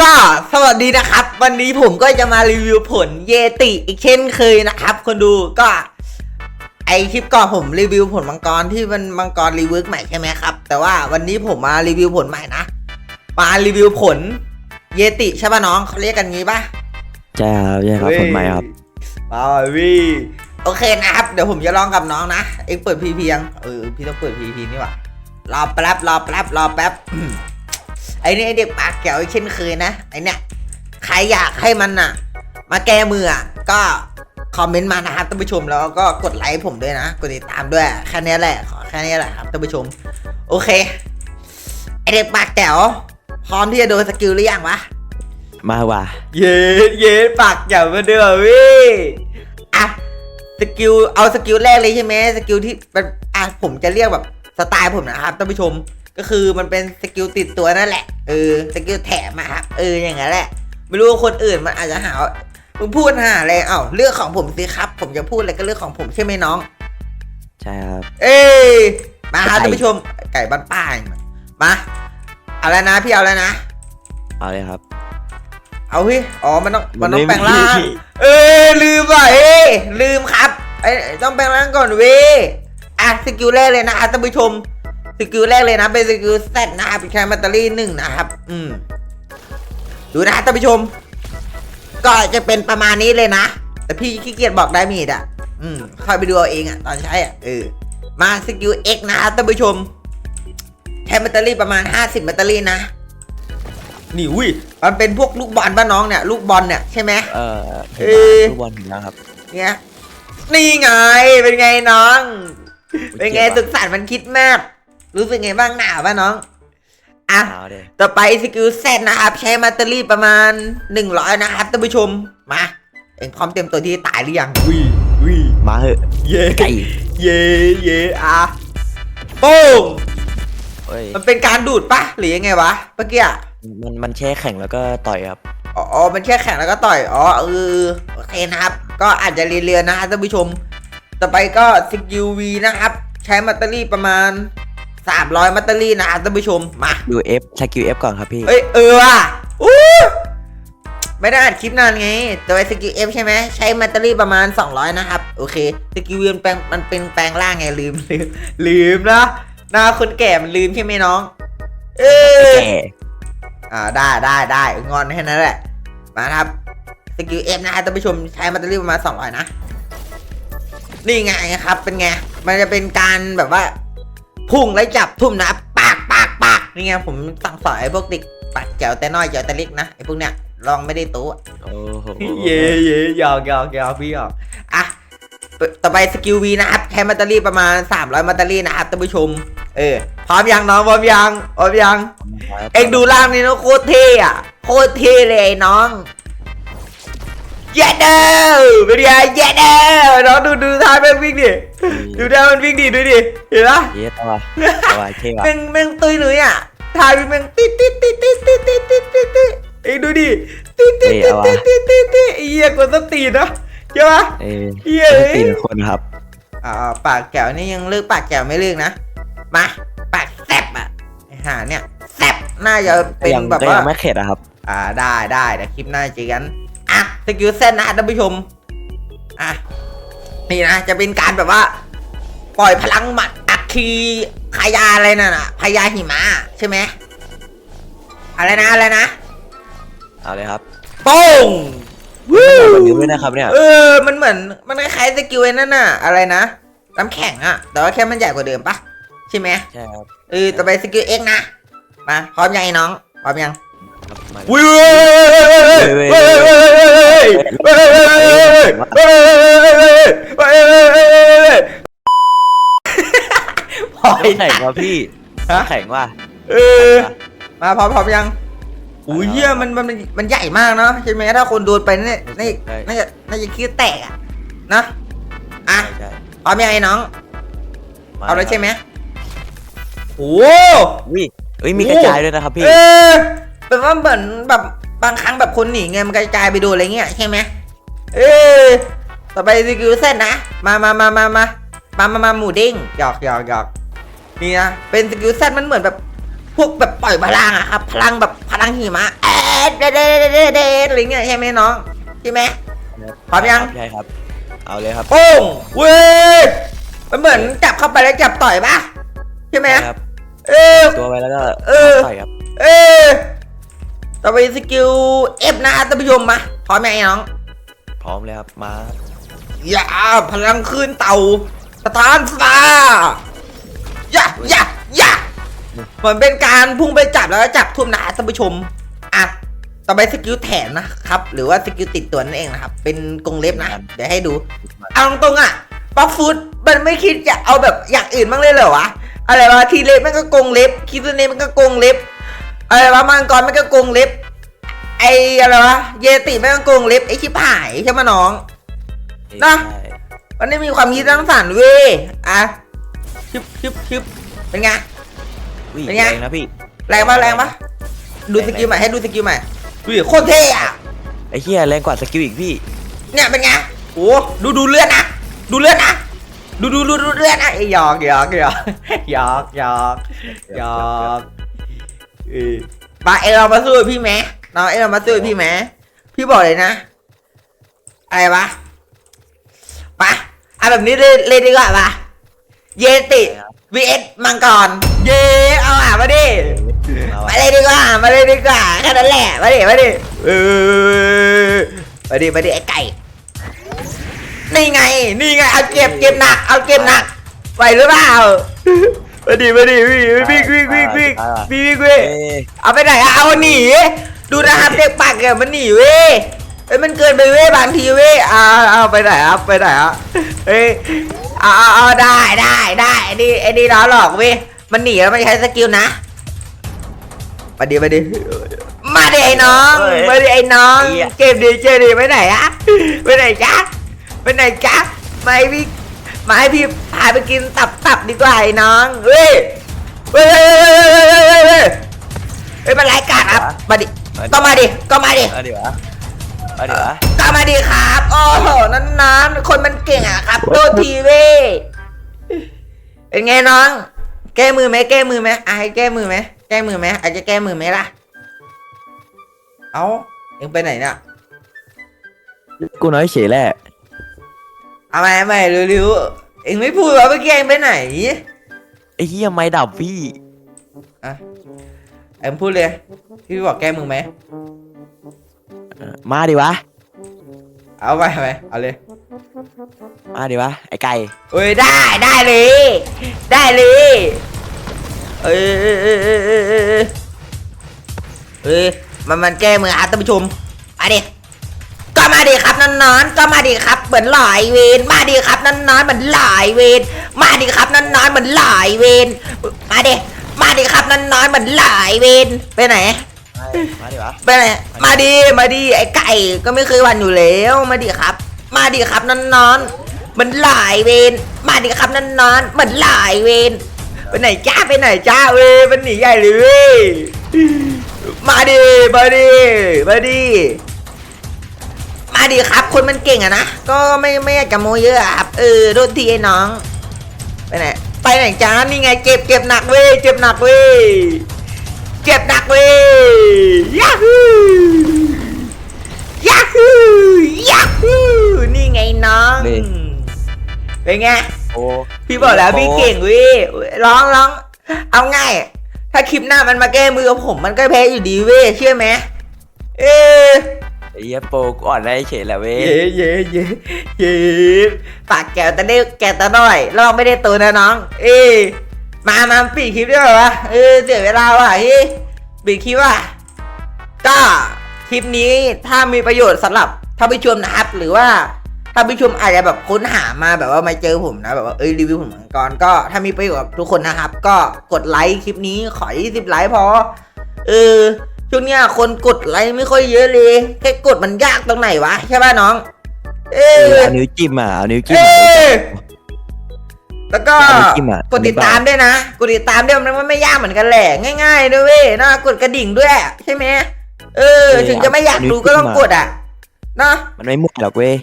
ก็สวัสดีนะครับ วันนี้ผมก็จะมารีวิวผลเยติอีกเช่นเคยนะครับ คนดูก็ ไอคลิปก่อนผมรีวิวผลมังกรที่มันมังกรรีเวิร์กใหม่ใช่ไหมครับ แต่ว่าวันนี้ผมมารีวิวผลใหม่นะมารีวิวผลเยติใช่ป่ะน้องเขาเรียกกันงี้ป่ะใช่ครับใช่ครับผลใหม่ครับมาวีโอเคนะครับ เดี๋ยวผมจะลองกับน้องนะเอ็งเปิดพีพียังเออพี่ต้องเปิดพีพีนี่หว่ารอแป๊บรอแป๊บรอแป๊บ ไอ้นี่ไอเด็กปากแก้วอีกเช่นเคยนะไอเนี่ยใครอยากให้มันน่ะมาแก้มืออะก็คอมเมนต์มานะครับท่านผู้ชมแล้วก็กดไลค์ผมด้วยนะ กดติดตามด้วยแค่นี้แหละขอแค่นี้แหละครับท่านผู้ชม โอเคไอเด็กปากแก้วพร้อมที่จะโดนสกิลหรือยังวะมาว่ะเย้เย้ปากอย่ามาเดือวิอะสกิลเอาสกิลแรกเลยใช่ไหมสกิลที่มันอะผมจะเรียกแบบสไตล์ผมนะครับท่านผู้ชม ก็คือมันเป็นสกิลติดตัวนั่นแหละเออสกิลแถมอะครับเอออย่างนั้นแหละ ไม่รู้ว่าคนอื่นมันอาจจะหาว่ามึงพูดหาอะไรเอ้าเรื่องของผมสิครับ ผมจะพูดอะไรก็เรื่องของผมใช่ไหมน้อง ใช่ครับ เอ้ยมาครับไก่ท่านผู้ชมไก่บ้านป้ามาเอาแล้วนะพี่เอาแล้วนะเอาเลยครับ เอาพี่อ๋อมันต้องมันต้องมันแปไม่ลงร่างมีเอ้ยลืมว่ะเอ้ยลืมครับไอ้ยต้องแปลงร่างก่อนเว้ยอะสกิลแรกเลยนะครับท่านผู้ชม สกิลแรกเลยนะเป็นสกิลเซตนะครับใช้แบตเตอรี่หนึ่งนะครับ อืมดูนะครับท่านผู้ชม ก็จะเป็นประมาณนี้เลยนะ แต่พี่ขี้เกียจบอกได้มีดอะ อืมค่อยไปดูเอาเองอะตอนใช้อะเออมาสกิล X นะครับท่านผู้ชมใช้แบตเตอรี่ประมาณ 50แบตเตอรี่นะนี่อุ้ยมันเป็นพวกลูกบอลบ้านน้องเนี่ยลูกบอลเนี่ยใช่ไหมเอ่อเอ้ยทุกวันถึงแล้วครับเนี่ยนี่ไงเป็นไงน้อง เป็นไงสุขสันต์มันคิดมาก รู้สึกไงบ้างหนาวป่ะน้อง อะ เอาเลยต่อไปสกิลเซตนะครับ ใช้แบตเตอรี่ประมาณ 100 นะครับท่านผู้ชม มา เองพร้อมเต็มตัวที่ตายหรือยังวิวิมาเหอะเย่ไก่เย่เย่อะโป้งเอ้ยมันเป็นการดูดปะหรือยังไงวะเมื่อกี้อะมันมันแช่แข็งแล้วก็ต่อยครับ อ๋ออ๋อมันแค่แข่งแล้วก็ต่อย อ๋อเออโอเคนะครับ ก็อาจจะเรียนๆนะครับท่านผู้ชม ต่อไปก็สกิลวีนะครับ ใช้แบตเตอรี่ประมาณ 300แบตเตอรี่นะครับท่านผู้ชมมาดู F สกิล F ก่อนครับพี่ เอ้ยเออว่ะอู้ไม่ได้อัดคลิปนานไงต่อไปสกิลเอฟใช่ไหมใช้แบตเตอรี่ประมาณ 200 นะครับ โอเคสกิลวีมันแปลงมันเป็นแปลงร่างไงลืมลืมลืมนะหน้าคนแก่มันลืมใช่ไหมน้อง เออแก่อ่าได้ได้ได้งอนแค่นั้นแหละ มาครับสกิลเอฟนะครับท่านผู้ชมใช้แบตเตอรี่ประมาณสองร้อยนะ นี่ไงครับเป็นไง มันจะเป็นการแบบว่า พุ่งไล่จับทุ่มนะปากปากปากนี่ไงผมสั่งสอนไอ้พวกเด็กปากแจ๋วแต่น้อยแจ๋วแต่เล็กนะไอ้พวกเนี้ยลองไม่ได้ตู้โอ้โหเย่เย่หยอกหยอกหยอกพี่หยอกอะต่อไปสกิลวีนะครับใช้แบตเตอรี่ประมาณ 300แบตเตอรี่นะครับท่านผู้ชม เออพร้อมยังน้องพร้อมยังพร้อมยังครับเอ็งดูร่างนี่นะโคตรเท่อะโคตรเท่เลยไอ้น้อง เย็ดเด้อเป็นไงเย็ดเด้อน้องดูดูท่าแม่งวิ่งดิดูท่ามันวิ่งดิดูดิเห็นปะเย้ตัวตัวเท่ว่ะแม่งแม่งตุยหนุ่ยอะท่าวิ่งแม่งติดติดติดติดติดติดติดติดติดเอ็งดูดิติดติดติดติดติดติดติดไอ้เหี้ยกดสตีนนะใช่ปะเอ้ยเย้ตีนคนครับอ่าปากแก้วนี่ยังเลิกปากแก้วไม่เลิกนะมาปากแซบอะไอ้ห่าเนี่ยแซบน่าจะเป็นยังแบบก็ว่ายังไม่เข็ดอะครับ อ่าได้ได้เดี๋ยวคลิปหน้าเจอกันอะส กิลเซนนะท่านผู้ชม อะ นี่นะ จะเป็นการแบบว่า ปล่อยพลังหมัดอัคคีพยาอะไรนั่นน่ะพยาหิมะใช่ไหมอะไรนะอะไรนะเอาเลยครับโป้งวู้มันนิ้วด้วยนะครับเนี่ยเออ มันเหมือนมันคล้ายๆสกิลไอ้นั่นน่ะ อะไรนะน้ำแข็งอะแต่ว่าแค่มันใหญ่กว่าเดิมปะใช่ไหมใช่ครับเออต่อไปสกิลเอ็กนะมาพร้อมยังไอ้น้องพร้อมยัง ครับมาอุ้ยเฮ้ยเฮ้ยเฮ้ยเฮ้ยเฮ้ยพอยแข่งวะพี่แข่งว่ะเออมาพร้อมพร้อมยังอุ้ยเยี่ยมันมันมันใหญ่มากเนาะใช่ไหมถ้าคนโดนไปนี่นี่น่าจะน่าจะคิ้วแตกอะนะอะพร้อมยังไอ้น้องเอาแล้วใช่ไหมโอ้ยเอ้ยมีกระจายด้วยนะครับพี่ แปลว่าเหมือนแบบบางครั้งแบบคนหนีไงมันกระจายไปโดนอะไรเงี้ยใช่ไหมเออต่อไปสกิลเส้นนะ มามามามามามามามาหมูเด้งหยอกหยอกหยอกนี่นะเป็นสกิลเส้นมันเหมือนแบบพวกแบบปล่อยพลังอะครับพลังแบบพลังหิมะแอดเดดเดดเดดเดดอะไรเงี้ยใช่ไหมน้องใช่ไหมพร้อมยังใช่ครับ เอาเลยครับโป้งเว้ยมันเหมือนจับเข้าไปแล้วจับต่อยปะใช่ไหมครับเออตัวไว้แล้วก็เออต่อยครับ เออ ต่อไปสกิลเอฟนะท่านผู้ชมมาพร้อมไหมไอ้น้อง พร้อมเลยครับมาอย่าพลังคืนเต่าสถานฟ้าอย่าอย่าอย่าเหมือนเป็นการพุ่งไปจับแล้วก็จับทุ่มนะท่านผู้ชมอะต่อไปสกิลแถมนะครับ หรือว่าสกิลติดตัวนั่นเองนะครับ เป็นกรงเล็บนะ เดี๋ยวให้ดู เอาตรงๆอะป๊อปฟูดมันไม่คิดจะเอาแบบอย่างอื่นบ้างเลยเหรอวะอะไรวะทีเล็บมันก็กรงเล็บคิซุเนะมันก็กรงเล็บ อะไรวะมังกรมันก็กรงเล็บ ไออะไรวะเยติมันก็กรงเล็บไอชิบหายใช่ไหมน้อง นะใช่มันไม่มีความคิดสร้างสรรค์เว้ยอะชึบชึบชึบเป็นไงอุ้ยเป็นไง แรงนะพี่แรงปะแรงปะดูสกิลใหม่ให้ดูสกิลใหม่ดูดิโคตรเท่อะไอ้เหี้ยแรงกว่าสกิลอีกพี่เนี่ยเป็นไงโอ้ดูดูเลือดนะดูเลือดนะดูดูดูดูเลือดนะไอ้หยอกหยอกหยอกหยอกหยอกหยอก เออมาเอเรามาสู้กับพี่แม้น้องเอเรามาสู้กับพี่แม้พี่บอกเลยนะ อะไรวะปะเอาแบบนี้เลยเลยดีกว่าปะเยติ vs มังกร เยเอาอะมาดิมามาว่ะเลยดีกว่า มาเลยดีกว่าแค่นั้นแหละมาดิมาดิเออมาดิมาดิไอ้ไก่นี่ไง นี่ไง เอาเก็บเก็บหนัก เอาเก็บหนักไหวหรือเปล่า มาดิมาดิวิ่งวิ่งวิ่งวิ่งวิ่งวิ่งวิ่งวิ่งเอ้ยเอาไปไหนอะเอาหนี ดูนะครับเด็กปากเกิดมันหนีเว้ยเอ้ยมันเกินไปเว้ยบางทีเว้ยเอาเอาไปไหนครับไปไหนครับเอ้ยเอาเอาเอาได้ได้ได้ไอ้นี่ไอ้นี่ล้อหลอกเว้ยมันหนีแล้วไม่ใช้สกิลนะมาดิมาดิมาดิไอ้น้องมาดิไอ้น้องเก็บดีเจดีไปไหนอะไปไหนจ๊ะไปไหนจ๊ะมาให้พี่ มาให้พี่พาไปกินตับตับดีกว่าไอ้น้องเฮ้ยเฮ้ยเฮ้ยเฮ้ยเฮ้ยเมันไร้กาดครับมาดิก็มาดิก็มาดิเาดิวะเาดิวะก็มาดิครับโอ้โหนั้นน้นคนมันเก่งอะครับโดนทีวีเป็นไงน้อง แก้มือไหมแก้มือไหมไอ้ให้แก้มือไหมแก้มือไหมไอ้จะแก้มือไหมล่ะเอ้ายังไปไหนเนี่ยกูน้อยเฉยแหละ เอาไม่ไม่ริ้วๆเอ็งไม่พูดว่าเมื่อกี้เอ็งไปไหนไอ้เหี้ยไม่ดับพี่ อะเอ็งพูดเลยที่พี่บอกแกงมึงไหมมาดิวะ เอาไปไปเอาเลยมาดิวะ ไอ้ไก่เอ้ยได้ได้เลย ได้เลยเอ้ยเอ้ยเอ้ยเอ้ยเอ้ยเอ้ยเอ้ยมันมันแกล้งมึงอะท่านผู้ชมมาดิ ดิครับนอนๆก็มาดิครับเหมือนหลายเวนมาดิครับนอนๆเหมือนหลายเวนมาดิครับนอนๆเหมือนหลายเวนมาดิมาดิครับนอนๆเหมือนหลายเวนไปไหนมาดิวะไปไหนมาดิมาดิไอ้ไก่ก็ไม่เคยหวันอยู่แล้วมาดิครับ มาดิครับนอนนอนๆมันหลายเวนมาดิครับนอนนอนๆมันหลายเวนไปไหนจ้าไปไหนจ้าเว้ยมันหนีใหญ่เลยเว้ยมาดิมาดิมาดิ มาดิครับ คนมันเก่งอะนะ ก็ไม่ไม่อยากจะโมเยอะอะครับ เออโดนทีไอ้น้อง ไปไหน ไปไหนจ้านี่ไงเจ็บเจ็บหนักเว้ย เจ็บหนักเว้ย เจ็บหนักเว้ยยาฮูยาฮูยาฮูนี่ไงน้อง นี่ เป็นไง โอ้พี่บอกแล้วพี่เก่งเว้ยร้องร้อง เอาง่าย ถ้าคลิปหน้ามันมาแก้มือกับผม มันก็แพ้อยู่ดีเว้ยเชื่อไหมเออ ไอ้เหี้ยโปกอ่อนได้เฉยแหละเว้ยเย่เย่เย่เย่ปากแกวต่เด็กแกวต่น้อยเราไม่ได้ตัวนะน้อง เอ้ยมามาปิดคลิปด้วยเหรอวะเออเสียเวลาว่ะเฮ้ยปิดคลิปว่ะก็คลิปนี้ถ้ามีประโยชน์สำหรับท่านผู้ชมนะครับหรือว่าท่าผู้ชมอาจจะแบบค้นหามาแบบว่ามาเจอผมนะแบบว่าเอ้ยรีวิวผมมังกรก็ถ้ามีประโยชน์กับทุกคนนะครับ ก็กดไลค์คลิปนี้ขอ 20 ไลค์พอเออ ช่วงเนี้ยคนกดไลค์ไม่ค่อยเยอะเลยแค่กดมันยากตรงไหนวะใช่ป่ะน้อง เอเอออเอานิ้วจิ้มอะเอานิ้วจิ้มเออะ อแล้วก็เอานิ้วจิ้มอะกดติดตามด้วยนะกดติดตามด้วยมันไม่ยากเหมือนกันแหละง่าย ๆ ด้วยเว้ยนะกดกระดิ่งด้วย ใช่ไหมเออ ถึงจะไม่อยากดูก็ต้องกดอะเนาะ มันไม่มั่วหรอกเว้ย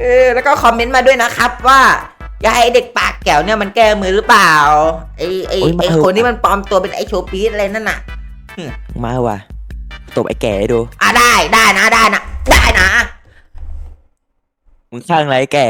เออแล้วก็คอมเมนต์มาด้วยนะครับว่าอยากให้เด็กปากแก้วเนี่ยมันแก้มือหรือเปล่าไอไอโอ้ยมาไอเถอะคนที่มันปลอมตัวเป็นไอโชว์ปีสอะไรนั่นน่ะมาว่ะ ตบไอ้แก่ให้ดู อะได้ได้นะได้นะ ได้นะ มึงข้างไรแก่